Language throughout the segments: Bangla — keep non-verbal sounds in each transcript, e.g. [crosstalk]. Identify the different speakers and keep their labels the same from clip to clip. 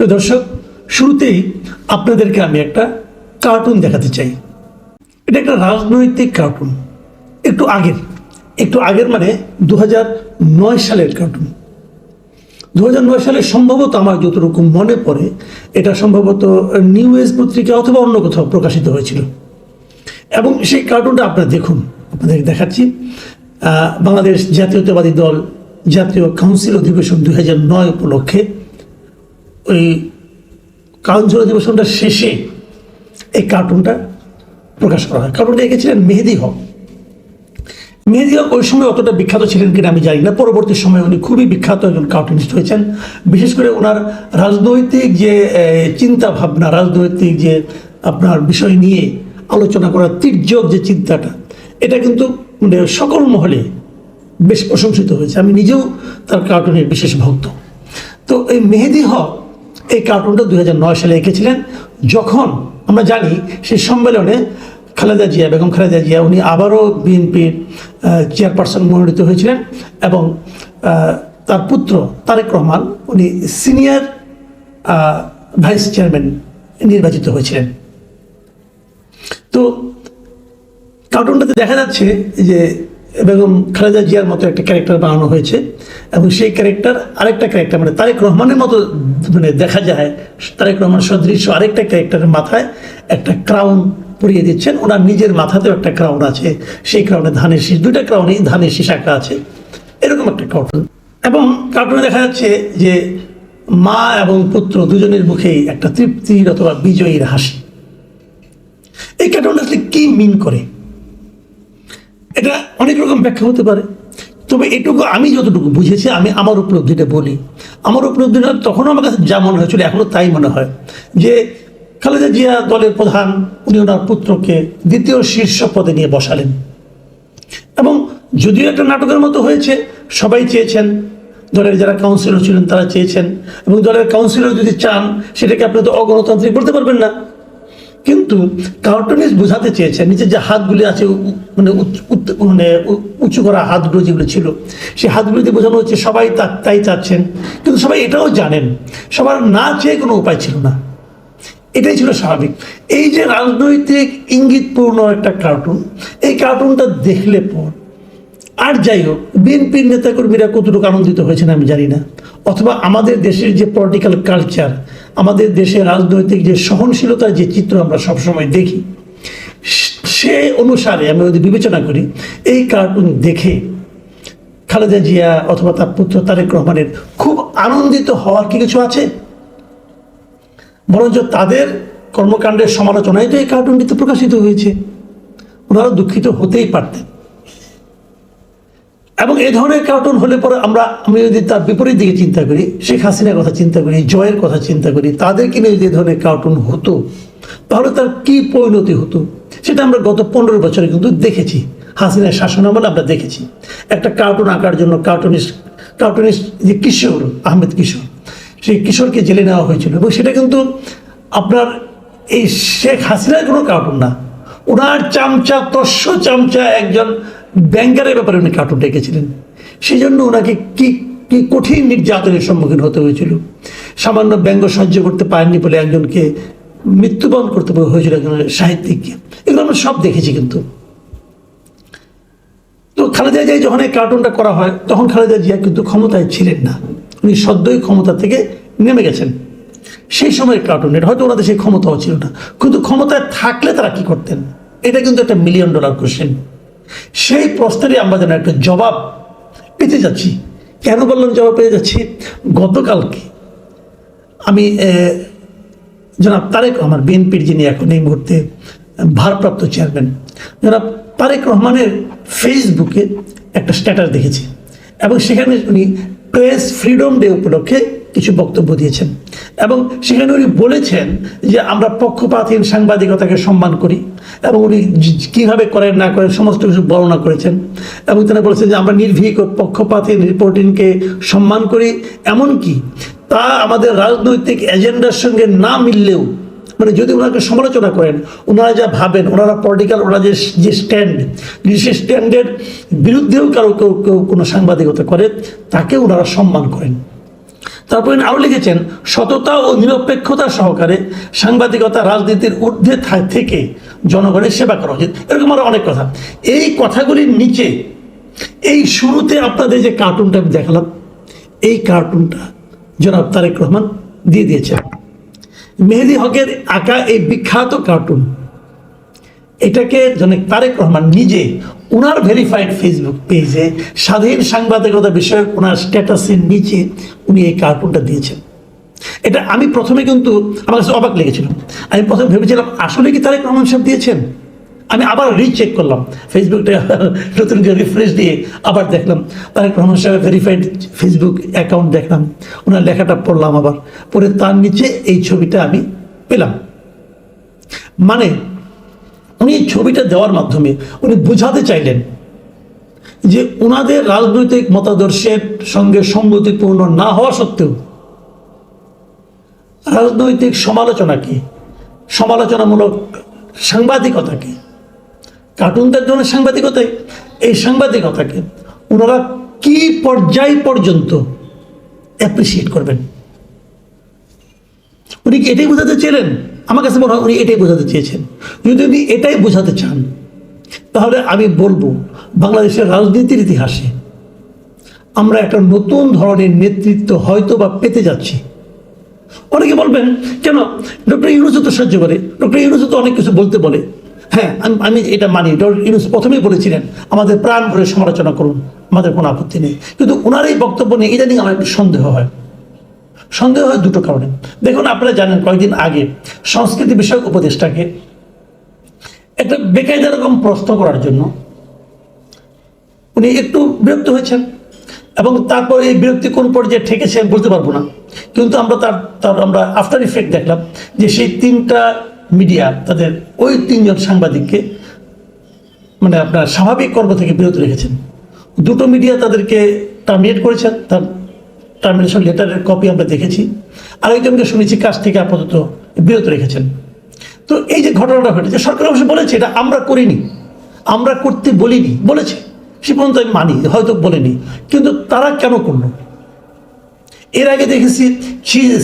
Speaker 1: দর্শক, শুরুতেই আপনাদেরকে আমি একটা কার্টুন দেখাতে চাই। এটা একটা রাজনৈতিক কার্টুন একটু আগের একটু আগের মানে দু নয় সালের কার্টুন দু নয় সালে সম্ভবত আমার যতটুকু মনে পড়ে, এটা সম্ভবত নিউ এজ পত্রিকা অথবা অন্য কোথাও প্রকাশিত হয়েছিল। এবং সেই কার্টুনটা আপনারা দেখুন আপনাদের দেখাচ্ছি। বাংলাদেশ জাতীয়তাবাদী দল জাতীয় কাউন্সিল অধিবেশন দুই নয় উপলক্ষে ওই কাউন্সিল অধিবেশনটা শেষে এই কার্টুনটা প্রকাশ করা হয়। কার্টুনটা এঁকেছিলেন মেহেদি হক। মেহেদি হক ওই সময় অতটা বিখ্যাত ছিলেন কিনা আমি জানি না। পরবর্তী সময়ে উনি খুবই বিখ্যাত একজন কার্টুনিস্ট হয়েছেন। বিশেষ করে ওনার রাজনৈতিক যে চিন্তা ভাবনা রাজনৈতিক যে আপনার বিষয় নিয়ে আলোচনা করার তীর্যক যে চিন্তাটা, এটা কিন্তু মানে সকল মহলে বেশ প্রশংসিত হয়েছে। আমি নিজেও তার কার্টুনের বিশেষ ভক্ত। তো এই মেহেদি হক এই কার্টুনটা দুই হাজার নয় সালে এঁকেছিলেন। যখন আমরা জানি সেই সম্মেলনে খালেদা জিয়া, বেগম খালেদা জিয়া, উনি আবারও বিএনপির চেয়ারপারসন মনোনীত হয়েছিলেন এবং তার পুত্র তারেক রহমান, উনি সিনিয়র ভাইস চেয়ারম্যান নির্বাচিত হয়েছিলেন। তো কার্টুনটাতে দেখা যাচ্ছে যে বেগম খালেদা জিয়ার মতো একটা ক্যারেক্টার বানানো হয়েছে এবং সেই ক্যারেক্টার আরেকটা ক্যারেক্টার মানে তারেক রহমানের মতো মানে দেখা যায়, তারেক রহমান সদৃশ্য আরেকটা ক্যারেক্টারের মাথায় একটা ক্রাউন পরিয়ে দিচ্ছেন। ওনার নিজের মাথাতেও একটা ক্রাউন আছে। সেই ক্রাউনে ধানের শীষ, দুইটা ক্রাউনেই ধানের শীষ আঁকা আছে। এরকম একটা কার্টুন এবং কার্টুনে দেখা যাচ্ছে যে মা এবং পুত্র দুজনের মুখেই একটা তৃপ্তির অথবা বিজয়ীর হাসি। এই কার্টুনটা আসলে কি মিন করে? এটা অনেক রকম ব্যাখ্যা হতে পারে। তবে এটুকু আমি যতটুকু বুঝেছি, আমি আমার উপলব্ধিটা বলি। আমার উপলব্ধিটা তখনও আমার কাছে যা মনে হয়েছিল এখনও তাই মনে হয়। যে খালেদা জিয়া দলের প্রধান, উনি ওনার পুত্রকে দ্বিতীয় শীর্ষ পদে নিয়ে বসালেন। এবং যদিও একটা নাটকের মতো হয়েছে, সবাই চেয়েছেন, দলের যারা কাউন্সিলর ছিলেন তারা চেয়েছেন, এবং দলের কাউন্সিলর যদি চান, সেটাকে আপনি তো অগণতান্ত্রিক বলতে পারবেন না। কিন্তু কার্টুনিস্ট বোঝাতে চেয়েছেন নিচের যে হাতগুলি আছে মানে মানে উঁচু করা হাতগুলো যেগুলো ছিল, সেই হাতগুলো দিয়ে বোঝানো হচ্ছে সবাই তাই চাচ্ছেন। কিন্তু সবাই এটাও জানেন, সবার না চেয়ে কোনো উপায় ছিল না। এটাই ছিল স্বাভাবিক। এই যে রাজনৈতিক ইঙ্গিতপূর্ণ একটা কার্টুন, এই কার্টুনটা দেখলে পর, আর যাই হোক, বিএনপির নেতাকর্মীরা কতটুকু আনন্দিত হয়েছেন আমি জানি না, অথবা আমাদের দেশের যে পলিটিক্যাল কালচার আমাদের দেশের রাজনৈতিক যে সহনশীলতার যে চিত্র আমরা সবসময় দেখি, সে অনুসারে আমি যদি বিবেচনা করি, এই কার্টুন দেখে খালেদা জিয়া অথবা তার পুত্র তারেক রহমানের খুব আনন্দিত হওয়ার কি কিছু আছে? বরঞ্চ তাদের কর্মকাণ্ডের সমালোচনায় তো এই কার্টুনটিতে প্রকাশিত হয়েছে। ওনারা দুঃখিত হতেই পারতেন। এবং এই ধরনের কার্টুন হলে পরে আমরা আমি যদি তার বিপরীত দিকে চিন্তা করি, শেখ হাসিনার কথা চিন্তা করি, জয়ের কথা চিন্তা করি তাদেরকে নিয়ে এই ধরনের কার্টুন হতো, তাহলে তার কি পরিণতি হতো? সেটা আমরা গত পনেরো বছরে কিন্তু দেখেছি। হাসিনার শাসন আমলে আমরা দেখেছি। একটা কার্টুন আঁকার জন্য কার্টুনিস্ট কার্টুনিস্ট যে কিশোর, আহমেদ কিশোর, সেই কিশোরকে জেলে নেওয়া হয়েছিল। এবং সেটা কিন্তু আপনার এই শেখ হাসিনার কোনো কার্টুন না। ওনার চামচা, তস্য চামচা একজন ব্যাংকারের ব্যাপারে উনি কার্টুন ডেকেছিলেন। সেই জন্য ওনাকে কি কি কঠিন নির্যাতনের সম্মুখীন হতে হয়েছিল। সামান্য ব্যঙ্গ সহ্য করতে পারেননি বলে একজনকে মৃত্যুবরণ করতে হয়েছিল একজন সাহিত্যিককে। এগুলো আমরা সব দেখেছি কিন্তু। তো খালেদা জিয়া যখন এই কার্টুনটা করা হয়, তখন খালেদা জিয়া কিন্তু ক্ষমতায় ছিলেন না। উনি সদ্যই ক্ষমতা থেকে নেমে গেছেন। সেই সময়ের কার্টুন এটা হয়তো ওনাদের সেই ক্ষমতাও ছিল না। কিন্তু ক্ষমতায় থাকলে তারা কি করতেন? এটা কিন্তু একটা মিলিয়ন ডলার কোশ্চেন সেই প্রশ্নেরই আমরা যেন একটা জবাব পেতে যাচ্ছি। কেন বললাম জবাব পেতে যাচ্ছি? গতকালকে আমি জনাব তারেক রহমান, বিএনপির যিনি এখন এই মুহূর্তে ভারপ্রাপ্ত চেয়ারম্যান, জনাব তারেক রহমানের ফেসবুকে একটা স্ট্যাটাস দেখেছি এবং সেখানে উনি প্রেস ফ্রিডম ডে উপলক্ষে কিছু বক্তব্য দিয়েছেন। এবং সেখানে উনি বলেছেন যে আমরা পক্ষপাতহীন সাংবাদিকতাকে সম্মান করি এবং উনি কীভাবে করেন না করেন সমস্ত কিছু বর্ণনা করেছেন। এবং তিনি বলেছেন যে আমরা নির্ভীক ও পক্ষপাতহীন রিপোর্টিংকে সম্মান করি, এমনকি তা আমাদের রাজনৈতিক এজেন্ডার সঙ্গে না মিললেও মানে যদি ওনাকে সমালোচনা করেন, ওনারা যা ভাবেন, ওনারা পলিটিক্যাল ওনারা যে যে স্ট্যান্ড সেই স্ট্যান্ডের বিরুদ্ধেও কারও কেউ কেউ কোনো সাংবাদিকতা করে তাকে ওনারা সম্মান করেন। তারপরে আরও লিখেছেন, সততা ও নিরপেক্ষতা সহকারে সাংবাদিকতা রাজনীতির ঊর্ধ্বে থেকে জনগণের সেবা করা উচিত। এরকম আরও অনেক কথা। এই কথাগুলির নিচে, এই শুরুতে আপনাদের যে কার্টুনটা আমি দেখালাম, এই কার্টুনটা জনাব তারেক রহমান দিয়ে দিয়েছেন। মেহেদি হকের আঁকা এই বিখ্যাত কার্টুন। এটাকে জনক তারেক রহমান নিজে ওনার ভেরিফাইড ফেসবুক পেজে স্বাধীন সাংবাদিকতা বিষয়ক ওনার স্ট্যাটাসের নিচে উনি এই কার্টুনটা দিয়েছেন। এটা আমি প্রথমে কিন্তু আমার কাছে অবাক লেগেছিল। আমি প্রথমে ভেবেছিলাম, আসলে কি তারেক রহমান সাহেব দিয়েছেন? আমি আবার রিচেক করলাম। ফেসবুকটা [laughs] নতুন করে রিফ্রেশ দিয়ে আবার দেখলাম, তারেক রহমান সাহেব ভেরিফাইড ফেসবুক অ্যাকাউন্ট দেখলাম ওনার লেখাটা পড়লাম আবার পরে তার নিচে এই ছবিটা আমি পেলাম। মানে উনি ছবিটা দেওয়ার মাধ্যমে উনি বোঝাতে চাইলেন যে ওনাদের রাজনৈতিক মতাদর্শের সঙ্গে সঙ্গতিপূর্ণ না হওয়া সত্ত্বেও রাজনৈতিক সমালোচনা কি? সমালোচনামূলক সাংবাদিকতা কি? কার্টুনদের জন্য সাংবাদিকতাই এই সাংবাদিকতাকে ওনারা কি পর্যায় পর্যন্ত অ্যাপ্রিসিয়েট করবেন? উনি কি এটাই বোঝাতে চেয়েলেন আমার কাছে মনে হয় উনি এটাই বোঝাতে চেয়েছেন। যদি উনি এটাই বোঝাতে চান, তাহলে আমি বলব, বাংলাদেশের রাজনীতির ইতিহাসে আমরা একটা নতুন ধরনের নেতৃত্ব হয়তো বা পেতে যাচ্ছি। অনেকে বলবেন, কেন? ডক্টর ইউনুসও তো সহ্য করে। ডক্টর ইউনুসও তো অনেক কিছু বলতে বলে। হ্যাঁ আমি এটা মানি। ডক্টর ইউনুস প্রথমেই বলেছিলেন, আমাদের প্রাণ ভরে সমালোচনা করুন, আমাদের কোনো আপত্তি নেই। কিন্তু ওনার এই বক্তব্য নিয়ে ইদানিং আমার একটু সন্দেহ হয়। সন্দেহ হয় দুটো কারণে। দেখুন, আপনারা জানেন কয়েকদিন আগে সংস্কৃতি বিষয়ক উপদেষ্টাকে একটা বেকায়দা রকম প্রশ্ন করার জন্য উনি একটু বিরক্ত হয়েছেন এবং তারপর এই বিরক্তি কোন পর্যায়ে ঠেকেছে বলতে পারব না। কিন্তু আমরা তার তার, আমরা আফটার ইফেক্ট দেখলাম যে সেই তিনটা মিডিয়া তাদের ওই তিনজন সাংবাদিককে মানে আপনার স্বাভাবিক কর্ম থেকে বিরত রেখেছেন। দুটো মিডিয়া তাদেরকে টার্মিনেট করেছেন, তার টার্মিনেশন লেটারের কপি আমরা দেখেছি। আরেকজনকে শুনেছি কাজ থেকে আপাতত বিরত রেখেছেন। তো এই যে ঘটনাটা ঘটেছে, সরকার অবশ্য বলেছে, এটা আমরা করিনি। আমরা করতে বলিনি, বলেছে। সে পর্যন্ত আমি মানি, হয়তো বলিনি। কিন্তু তারা কেন করল? এর আগে দেখেছি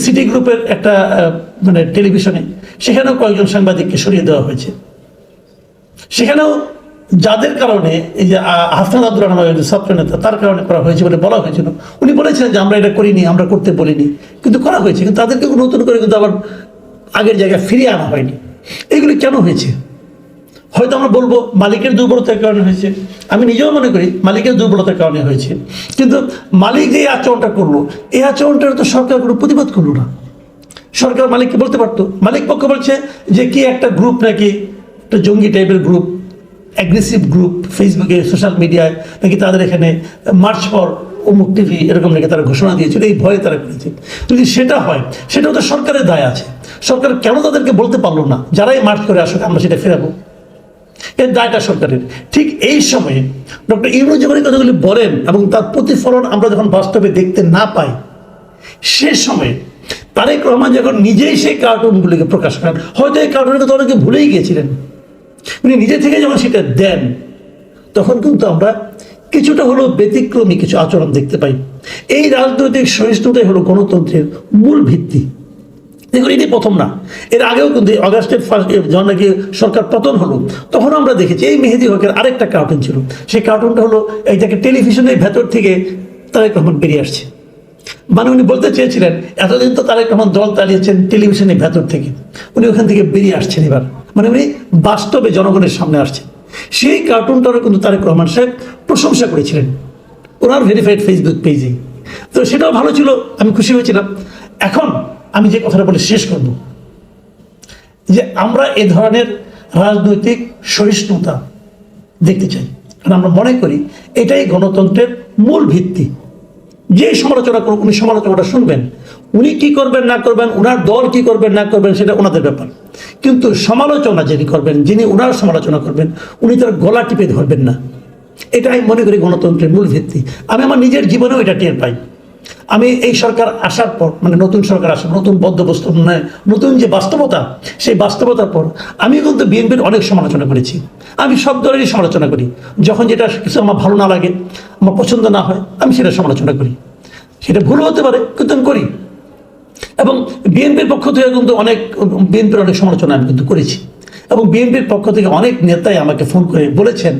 Speaker 1: সিটি গ্রুপের একটা মানে টেলিভিশনে, সেখানেও কয়েকজন সাংবাদিককে সরিয়ে দেওয়া হয়েছে। সেখানেও যাদের কারণে এই যে হাসান আব্দুর রহমান ছাত্র নেতা, তার কারণে করা হয়েছে বলে বলা হয়েছিল। উনি বলেছিলেন যে, আমরা এটা করিনি, আমরা করতে বলিনি। কিন্তু করা হয়েছে, কিন্তু তাদেরকে নতুন করে কিন্তু আবার আগের জায়গায় ফিরিয়ে আনা হয়নি। এগুলি কেন হয়েছে? হয়তো আমরা বলব, মালিকের দুর্বলতার কারণে হয়েছে। আমি নিজেও মনে করি, মালিকের দুর্বলতার কারণে হয়েছে। কিন্তু মালিক যে আচরণটা করল, এই আচরণটার তো সরকার কোনো প্রতিবাদ করল না। সরকার মালিককে বলতে পারতো। মালিক পক্ষ বলছে যে, কি একটা গ্রুপ নাকি একটা জঙ্গি টাইপের গ্রুপ অ্যাগ্রেসিভ গ্রুপ ফেসবুকে সোশ্যাল মিডিয়ায় নাকি তাদের এখানে মার্চ ফর অমুক টিভি এরকম নাকি তারা ঘোষণা দিয়েছিল, এই ভয়ে তারা করেছে। যদি সেটা হয়, সেটাও তো সরকারের দায় আছে। সরকার কেন তাদেরকে বলতে পারল না? যারাই মার্চ করে আসুক, আমরা সেটা ফেরাবো। এর দায়টা সরকারের। ঠিক এই সময়ে ডক্টর ইউনুস যখন কথাগুলি বলেন এবং তার প্রতিফলন আমরা যখন বাস্তবে দেখতে না পাই, সে সময়ে তারেক রহমান যখন নিজেই সেই কার্টুনগুলিকে প্রকাশ করেন, হয়তো এই কার্টুনের তো অনেকে ভুলেই গিয়েছিলেন। উনি নিজে থেকে যখন সেটা দেন, তখন কিন্তু আমরা কিছুটা হলেও ব্যতিক্রমী কিছু আচরণ দেখতে পাই। এই রাজনৈতিক সহিষ্ণুতাই হলো গণতন্ত্রের মূল ভিত্তি। দেখুন, এটি প্রথম না। এর আগেও কিন্তু অগাস্টের ফার্স্ট যখন নাকি সরকার পতন হলো, তখন আমরা দেখেছি এই মেহেদি হকের আরেকটা কার্টুন ছিল। সেই কার্টুনটা হলো এই যাকে টেলিভিশনের ভেতর থেকে তারেক রহমান বেরিয়ে আসছে। মানে উনি বলতে চেয়েছিলেন, এতদিন তো তারেক রহমান দল চালিয়েছেন টেলিভিশনের ভেতর থেকে। উনি ওখান থেকে বেরিয়ে আসছেন এবার। মানে উনি বাস্তবে জনগণের সামনে আসছেন সেই কার্টুনটারও কিন্তু তারেক রহমান সাহেব প্রশংসা করেছিলেন। ওনার ভেরিফাইড ফেসবুক পেজে তো সেটাও ভালো ছিল, আমি খুশি হয়েছিলাম। এখন আমি যে কথাটা বলে শেষ করব, যে আমরা এ ধরনের রাজনৈতিক সহিষ্ণুতা দেখতে চাই। কারণ আমরা মনে করি এটাই গণতন্ত্রের মূল ভিত্তি। যে সমালোচনা করুন উনি সমালোচনাটা শুনবেন। উনি কি করবেন, না করবেন ওনার দল কি করবেন, না করবেন, সেটা ওনাদের ব্যাপার। কিন্তু সমালোচনা যিনি করবেন, যিনি ওনার সমালোচনা করবেন, উনি তার গলা টিপে ধরবেন না। এটা আমি মনে করি গণতন্ত্রের মূল ভিত্তি। আমি আমার নিজের জীবনেও এটা টের পাই। আমি এই সরকার আসার পর মানে নতুন সরকার আসার, নতুন বদ্ধবস্তু মানে নতুন যে বাস্তবতা, সেই বাস্তবতার পর আমি কিন্তু বিএনপির অনেক সমালোচনা করেছি। আমি সব দলেরই সমালোচনা করি। যখন যেটা কিছু আমার ভালো না লাগে, আমার পছন্দ না হয়, আমি সেটা সমালোচনা করি। সেটা ভুল হতে পারে, কিন্তু আমি করি। এবং বিএনপির পক্ষ থেকে কিন্তু অনেক, বিএনপির অনেক সমালোচনা আমি কিন্তু করেছি। এবং বিএনপির পক্ষ থেকে অনেক নেতাই আমাকে ফোন করে বলেছেন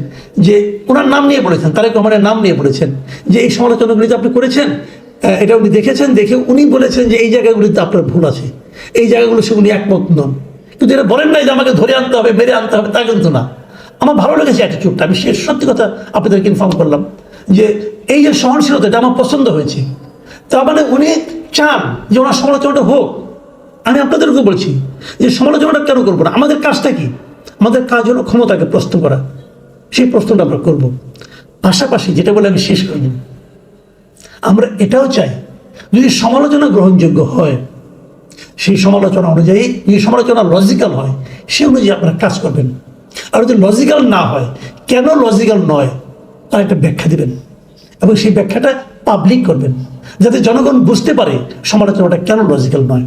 Speaker 1: যে, ওনার নাম নিয়ে বলেছেন, তারেক রহমানের নাম নিয়ে বলেছেন যে, এই সমালোচনাগুলি যে আপনি করেছেন এটা উনি দেখেছেন, দেখে উনি বলেছেন যে, এই জায়গাগুলিতে আপনার ভুল আছে। এই জায়গাগুলো সে উনি একমত নন। কিন্তু এটা বলেন নাই যে, আমাকে ধরে আনতে হবে, মেরে আনতে হবে, তা কিন্তু না। আমার ভালো লেগেছে অ্যাটিটিউডটা আমি সে, সত্যি কথা আপনাদেরকে ইনফর্ম করলাম যে, এই যে সহনশীলতা, এটা আমার পছন্দ হয়েছে। তার মানে উনি চান যে ওনার সমালোচনাটা হোক, আমি আপনাদেরকে বলছি যে সমালোচনাটা কেন করব না? আমাদের কাজটা কি? আমাদের কাজ হলো ক্ষমতাকে প্রশ্ন করা। সেই প্রশ্নটা আমরা করব। পাশাপাশি যেটা বলে আমি শেষ করব আমরা এটাও চাই, যদি সমালোচনা গ্রহণযোগ্য হয়, সেই সমালোচনা অনুযায়ী, যদি সমালোচনা লজিক্যাল হয়, সে অনুযায়ী আপনারা কাজ করবেন। আর যদি লজিক্যাল না হয়, কেন লজিক্যাল নয়, তার একটা ব্যাখ্যা দিবেন। এবং সেই ব্যাখ্যাটা পাবলিক করবেন। যাতে জনগণ বুঝতে পারে সমালোচনাটা কেন লজিক্যাল নয়।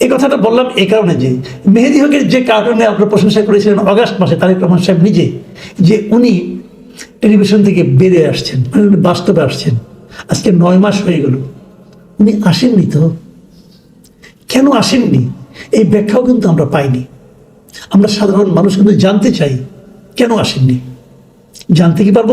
Speaker 1: এই কথাটা বললাম এই কারণে যে মেহেদি হকের যে কার্টুনে আপনার প্রশংসা করেছিলেন অগাস্ট মাসে তারেক রহমান সাহেব নিজে, যে উনি টেলিভিশন থেকে বেরিয়ে আসছেন মানে বাস্তবে আসছেন, আজকে নয় মাস হয়ে গেল, উনি আসেননি তো? কেন আসেননি? এই ব্যাখ্যাও কিন্তু আমরা পাইনি। আমরা সাধারণ মানুষ কিন্তু জানতে চাই, কেন আসেননি? জানতে কি পারব?